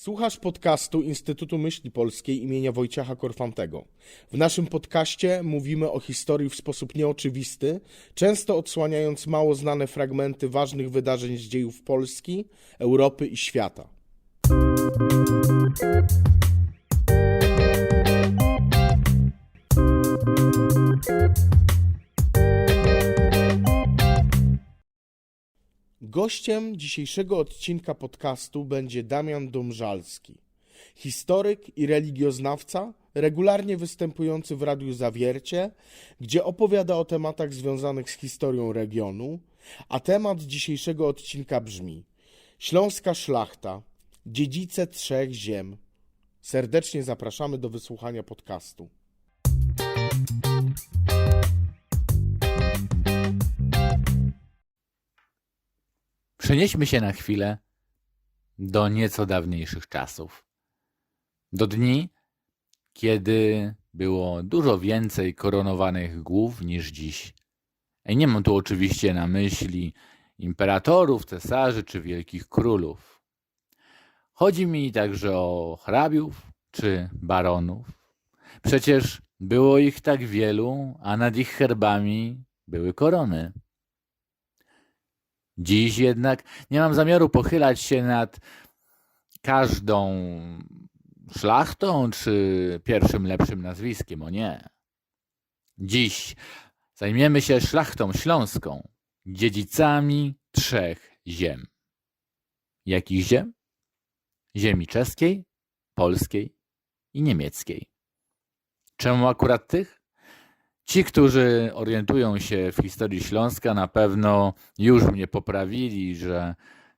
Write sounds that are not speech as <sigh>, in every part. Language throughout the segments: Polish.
Słuchasz podcastu Instytutu Myśli Polskiej imienia Wojciecha Korfantego. W naszym podcaście mówimy o historii w sposób nieoczywisty, często odsłaniając mało znane fragmenty ważnych wydarzeń z dziejów Polski, Europy i świata. Gościem dzisiejszego odcinka podcastu będzie Damian Domżalski, historyk i religioznawca, regularnie występujący w Radiu Zawiercie, gdzie opowiada o tematach związanych z historią regionu, a temat dzisiejszego odcinka brzmi Śląska Szlachta, dziedzice trzech ziem. Serdecznie zapraszamy do wysłuchania podcastu. Przenieśmy się na chwilę do nieco dawniejszych czasów. Do dni, kiedy było dużo więcej koronowanych głów niż dziś. I nie mam tu oczywiście na myśli imperatorów, cesarzy czy wielkich królów. Chodzi mi także o hrabiów czy baronów. Przecież było ich tak wielu, a nad ich herbami były korony. Dziś jednak nie mam zamiaru pochylać się nad każdą szlachtą czy pierwszym lepszym nazwiskiem, o nie. Dziś zajmiemy się szlachtą śląską, dziedzicami trzech ziem. Jakich ziem? Ziemi czeskiej, polskiej i niemieckiej. Czemu akurat tych? Ci, którzy orientują się w historii Śląska, na pewno już mnie poprawili, że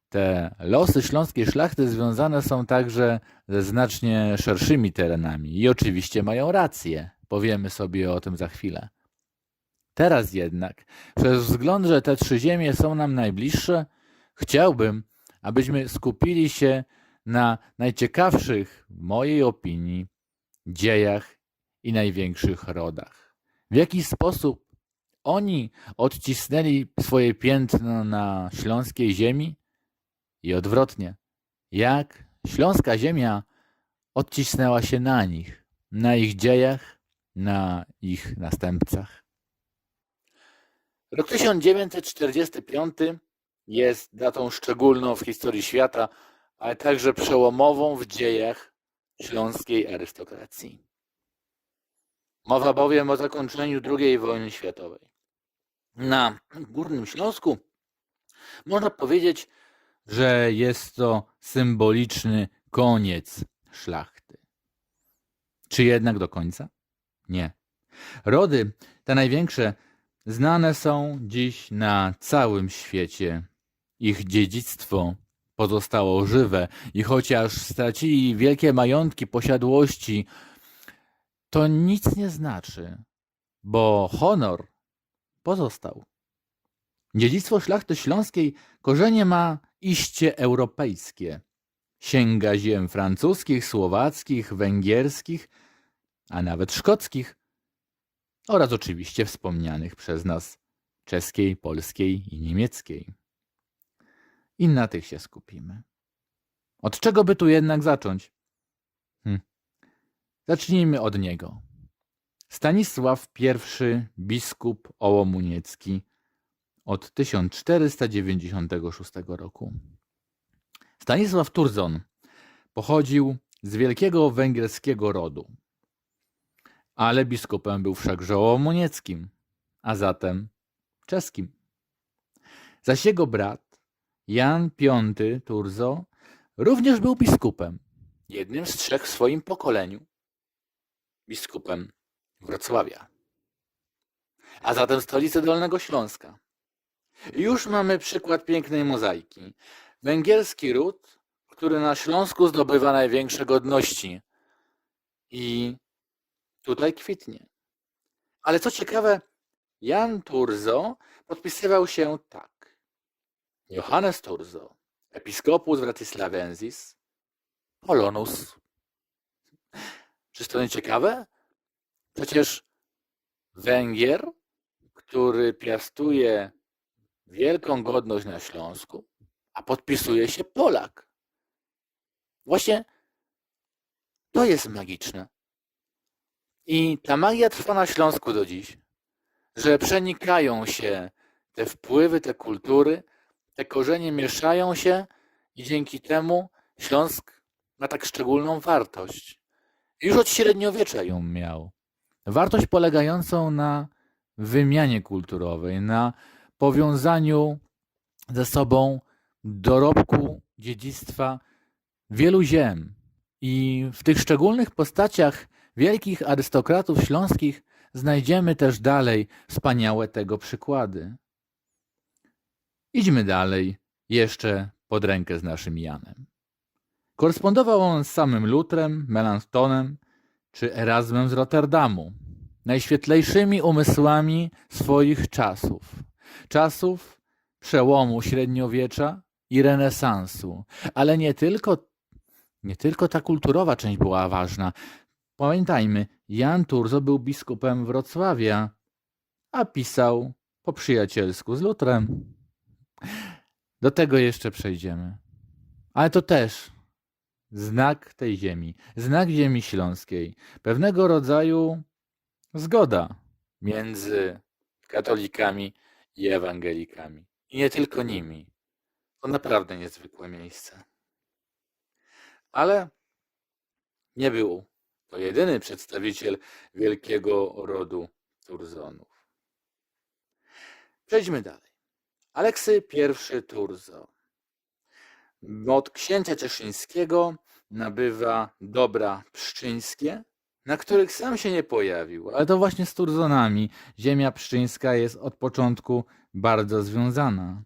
te losy śląskiej szlachty związane są także ze znacznie szerszymi terenami. I oczywiście mają rację. Powiemy sobie o tym za chwilę. Teraz jednak, przez wzgląd, że te trzy ziemie są nam najbliższe, chciałbym, abyśmy skupili się na najciekawszych, w mojej opinii, dziejach i największych rodach w jaki sposób oni odcisnęli swoje piętno na śląskiej ziemi i odwrotnie, jak śląska ziemia odcisnęła się na nich, na ich dziejach, na ich następcach. Rok 1945 jest datą szczególną w historii świata, ale także przełomową w dziejach śląskiej arystokracji. Mowa bowiem o zakończeniu II wojny światowej. Na Górnym Śląsku można powiedzieć, że jest to symboliczny koniec szlachty. Czy jednak do końca? Nie. Rody, te największe, znane są dziś na całym świecie. Ich dziedzictwo pozostało żywe i chociaż stracili wielkie majątki, posiadłości, to nic nie znaczy, bo honor pozostał. Dziedzictwo szlachty śląskiej korzenie ma iście europejskie. Sięga ziem francuskich, słowackich, węgierskich, a nawet szkockich oraz oczywiście wspomnianych przez nas czeskiej, polskiej i niemieckiej. I na tych się skupimy. Od czego by tu jednak zacząć? Hm. Zacznijmy od niego. Stanisław I, biskup ołomuniecki od 1496 roku. Stanisław Turzon pochodził z wielkiego węgierskiego rodu, ale biskupem był wszakże ołomunieckim, a zatem czeskim. Zaś jego brat, Jan V Turzo, również był biskupem, jednym z trzech w swoim pokoleniu biskupem Wrocławia, a zatem stolicy Dolnego Śląska. Już mamy przykład pięknej mozaiki. Węgierski ród, który na Śląsku zdobywa największe godności i tutaj kwitnie. Ale co ciekawe, Jan Turzo podpisywał się tak. Johannes Turzo, episkopus Wratislavensis, Polonus. Czy to nie ciekawe? Przecież Węgier, który piastuje wielką godność na Śląsku, a podpisuje się Polak. Właśnie to jest magiczne. I ta magia trwa na Śląsku do dziś, że przenikają się te wpływy, te kultury, te korzenie mieszają się i dzięki temu Śląsk ma tak szczególną wartość. Już od średniowiecza ją miał. Wartość polegającą na wymianie kulturowej, na powiązaniu ze sobą dorobku dziedzictwa wielu ziem. I w tych szczególnych postaciach wielkich arystokratów śląskich znajdziemy też dalej wspaniałe tego przykłady. Idźmy dalej, jeszcze pod rękę z naszym Janem. Korespondował on z samym Lutrem, Melanchtonem czy Erasmem z Rotterdamu, najświetlejszymi umysłami swoich czasów. Czasów przełomu średniowiecza i renesansu. Ale nie tylko, nie tylko ta kulturowa część była ważna. Pamiętajmy, Jan Turzo był biskupem Wrocławia, a pisał po przyjacielsku z Lutrem. Do tego jeszcze przejdziemy. Ale to też znak tej ziemi, znak ziemi śląskiej, pewnego rodzaju zgoda między katolikami i ewangelikami. I nie tylko nimi. To naprawdę niezwykłe miejsce. Ale nie był to jedyny przedstawiciel wielkiego rodu Turzonów. Przejdźmy dalej. Aleksy I Turzo od księcia cieszyńskiego nabywa dobra pszczyńskie, na których sam się nie pojawił. Ale to właśnie z Turzonami ziemia pszczyńska jest od początku bardzo związana.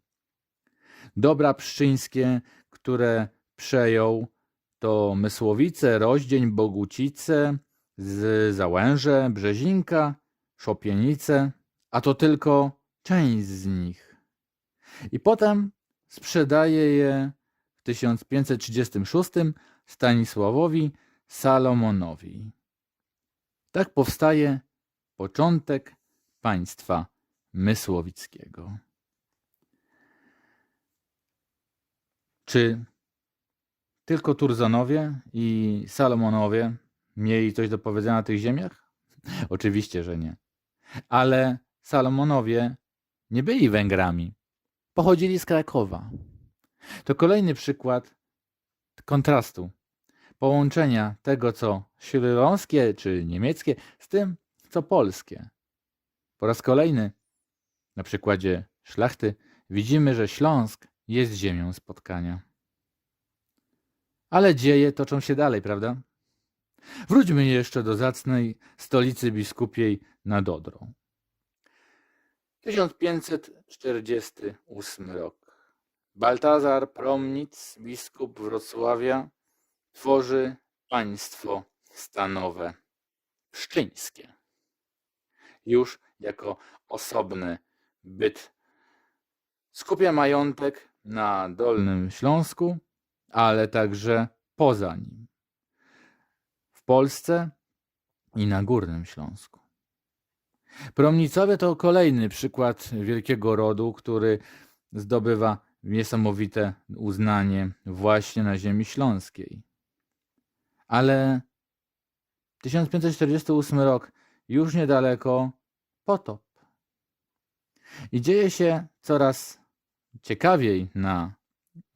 Dobra pszczyńskie, które przejął to Mysłowice, Roździeń, Bogucice, Załęże, Brzezinka, Szopienice, a to tylko część z nich. I potem sprzedaje je 1536 Stanisławowi Salomonowi. Tak powstaje początek państwa mysłowickiego. Czy tylko Turzonowie i Salomonowie mieli coś do powiedzenia na tych ziemiach? <laughs> Oczywiście, że nie. Ale Salomonowie nie byli Węgrami. Pochodzili z Krakowa. To kolejny przykład kontrastu, połączenia tego, co śląskie czy niemieckie, z tym, co polskie. Po raz kolejny, na przykładzie szlachty, widzimy, że Śląsk jest ziemią spotkania. Ale dzieje toczą się dalej, prawda? Wróćmy jeszcze do zacnej stolicy biskupiej nad Odrą. 1548 rok. Baltazar Promnic, biskup Wrocławia, tworzy państwo stanowe pszczyńskie. Już jako osobny byt. Skupia majątek na Dolnym Śląsku, ale także poza nim. W Polsce i na Górnym Śląsku. Promnicowie to kolejny przykład wielkiego rodu, który zdobywa niesamowite uznanie właśnie na ziemi śląskiej. Ale 1548 rok, już niedaleko potop. I dzieje się coraz ciekawiej na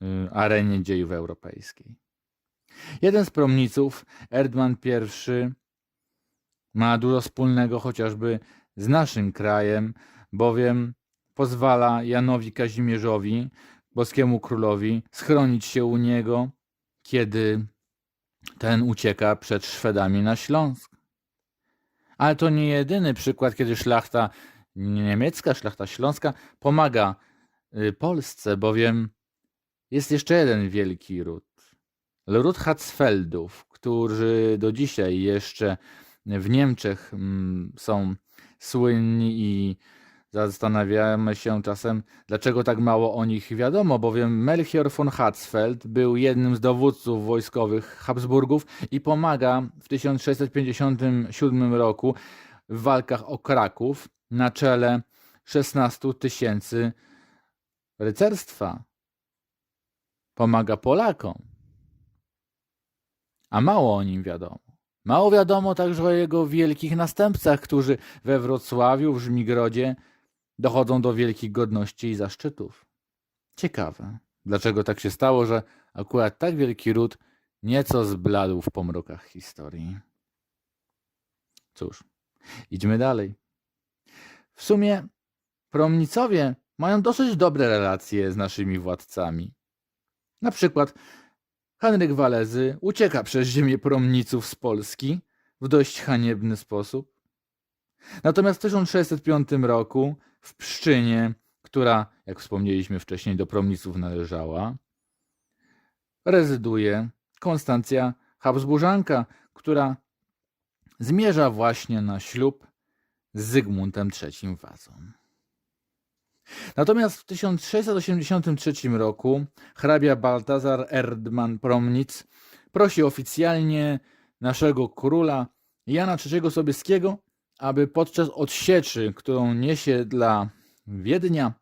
y, arenie dziejów europejskiej. Jeden z promniców, Erdman I, ma dużo wspólnego chociażby z naszym krajem, bowiem pozwala Janowi Kazimierzowi, boskiemu królowi, schronić się u niego, kiedy ten ucieka przed Szwedami na Śląsk. Ale to nie jedyny przykład, kiedy szlachta niemiecka, szlachta śląska pomaga y, Polsce, bowiem jest jeszcze jeden wielki ród. Ród Hatzfeldów, którzy do dzisiaj jeszcze w Niemczech mm, są słynni i Zastanawiamy się czasem, dlaczego tak mało o nich wiadomo, bowiem Melchior von Hatzfeld był jednym z dowódców wojskowych Habsburgów i pomaga w 1657 roku w walkach o Kraków na czele 16 tysięcy rycerstwa. Pomaga Polakom. A mało o nim wiadomo. Mało wiadomo także o jego wielkich następcach, którzy we Wrocławiu, w Żmigrodzie dochodzą do wielkich godności i zaszczytów. Ciekawe, dlaczego tak się stało, że akurat tak wielki ród nieco zbladł w pomrokach historii. Cóż, idźmy dalej. W sumie promnicowie mają dosyć dobre relacje z naszymi władcami. Na przykład Henryk Walezy ucieka przez ziemię promniców z Polski w dość haniebny sposób. Natomiast w 1605 roku w Pszczynie, która, jak wspomnieliśmy wcześniej, do promniców należała, rezyduje Konstancja Habsburzanka, która zmierza właśnie na ślub z Zygmuntem III Wazą. Natomiast w 1683 roku hrabia Baltazar Erdman Promnic prosi oficjalnie naszego króla Jana III Sobieskiego, aby podczas odsieczy, którą niesie dla Wiednia,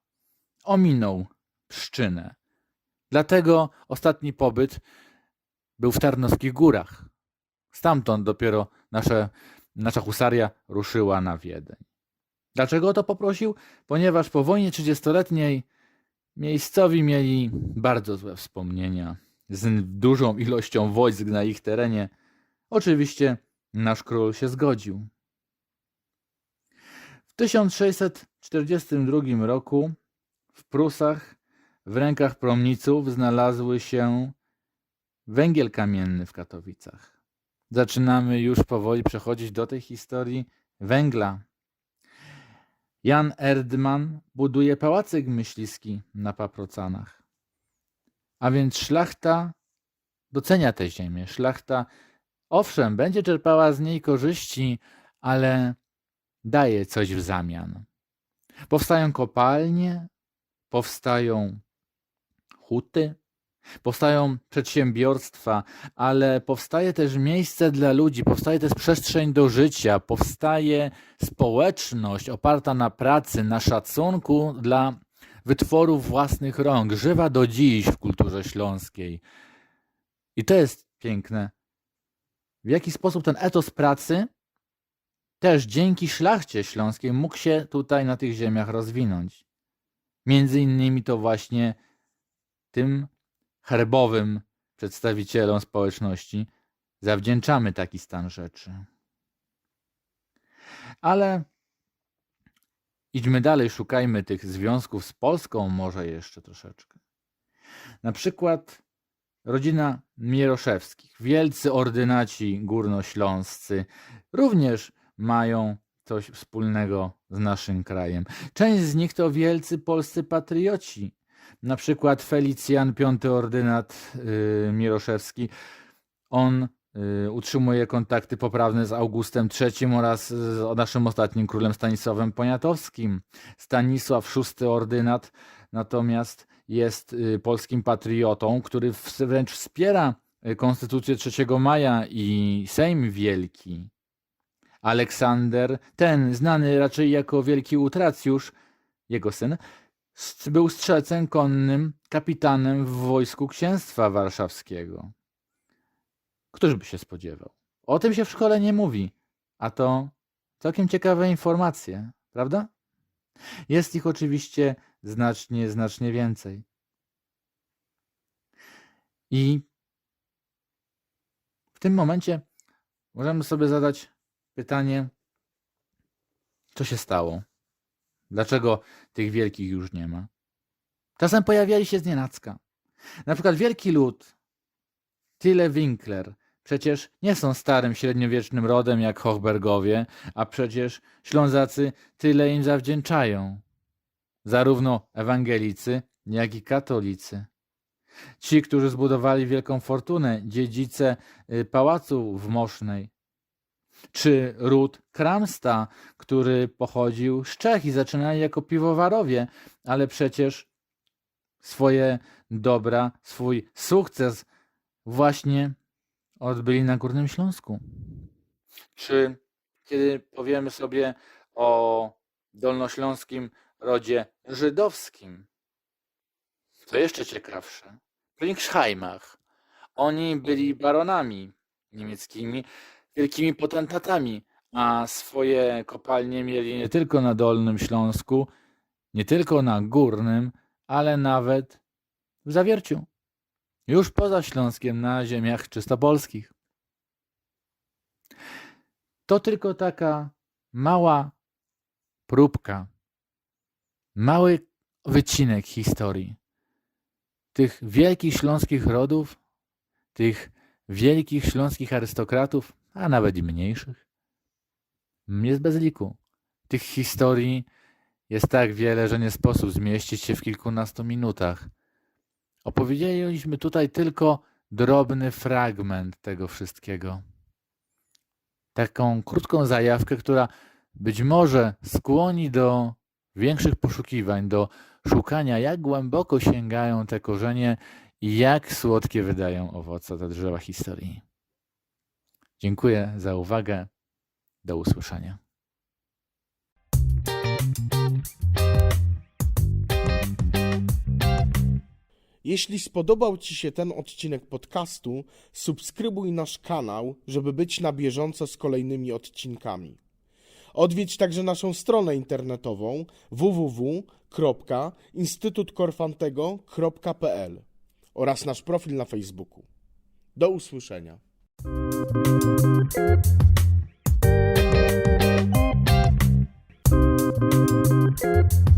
ominął Pszczynę. Dlatego ostatni pobyt był w Tarnowskich Górach. Stamtąd dopiero nasze, nasza husaria ruszyła na Wiedeń. Dlaczego o to poprosił? Ponieważ po wojnie trzydziestoletniej miejscowi mieli bardzo złe wspomnienia z dużą ilością wojsk na ich terenie. Oczywiście nasz król się zgodził. W 1642 roku w Prusach w rękach promniców znalazły się węgiel kamienny w Katowicach. Zaczynamy już powoli przechodzić do tej historii węgla. Jan Erdman buduje pałacyk myśliski na Paprocanach. A więc szlachta docenia tę ziemię. Szlachta, owszem, będzie czerpała z niej korzyści, ale daje coś w zamian. Powstają kopalnie, powstają huty, powstają przedsiębiorstwa, ale powstaje też miejsce dla ludzi, powstaje też przestrzeń do życia, powstaje społeczność oparta na pracy, na szacunku dla wytworów własnych rąk, żywa do dziś w kulturze śląskiej. I to jest piękne. W jaki sposób ten etos pracy też dzięki szlachcie śląskiej mógł się tutaj na tych ziemiach rozwinąć. Między innymi to właśnie tym herbowym przedstawicielom społeczności zawdzięczamy taki stan rzeczy. Ale idźmy dalej, szukajmy tych związków z Polską może jeszcze troszeczkę. Na przykład rodzina Mieroszewskich, wielcy ordynaci górnośląscy, również mają coś wspólnego z naszym krajem. Część z nich to wielcy polscy patrioci, na przykład Felicjan, piąty ordynat yy, Mieroszewski. On yy, utrzymuje kontakty poprawne z Augustem III oraz z naszym ostatnim królem Stanisławem Poniatowskim. Stanisław, szósty ordynat, natomiast jest yy, polskim patriotą, który wręcz wspiera y, Konstytucję 3 maja i Sejm Wielki. Aleksander, ten znany raczej jako wielki utracjusz, jego syn, był strzelcem konnym, kapitanem w wojsku księstwa warszawskiego. Któż by się spodziewał? O tym się w szkole nie mówi, a to całkiem ciekawe informacje, prawda? Jest ich oczywiście znacznie, znacznie więcej. I w tym momencie możemy sobie zadać pytanie, co się stało? Dlaczego tych wielkich już nie ma? Czasem pojawiali się znienacka. Na przykład wielki lud, Tyle Winkler, przecież nie są starym średniowiecznym rodem jak Hochbergowie, a przecież Ślązacy tyle im zawdzięczają. Zarówno ewangelicy, jak i katolicy. Ci, którzy zbudowali wielką fortunę, dziedzice y, pałacu w Mosznej, czy ród Kramsta, który pochodził z Czech i zaczynali jako piwowarowie, ale przecież swoje dobra, swój sukces właśnie odbyli na Górnym Śląsku. Czy kiedy powiemy sobie o dolnośląskim rodzie żydowskim, co jeszcze ciekawsze, w Linksheimach, oni byli baronami, niemieckimi wielkimi potentatami, a swoje kopalnie mieli nie tylko na Dolnym Śląsku, nie tylko na Górnym, ale nawet w Zawierciu, już poza Śląskiem, na ziemiach czystopolskich. To tylko taka mała próbka, mały wycinek historii tych wielkich śląskich rodów, tych wielkich śląskich arystokratów, a nawet i mniejszych. Jest bez liku. Tych historii jest tak wiele, że nie sposób zmieścić się w kilkunastu minutach. Opowiedzieliśmy tutaj tylko drobny fragment tego wszystkiego. Taką krótką zajawkę, która być może skłoni do większych poszukiwań, do szukania, jak głęboko sięgają te korzenie i jak słodkie wydają owoce te drzewa historii. Dziękuję za uwagę. Do usłyszenia. Jeśli spodobał Ci się ten odcinek podcastu, subskrybuj nasz kanał, żeby być na bieżąco z kolejnymi odcinkami. Odwiedź także naszą stronę internetową www.instytutkorfantego.pl oraz nasz profil na Facebooku. Do usłyszenia. Thank you.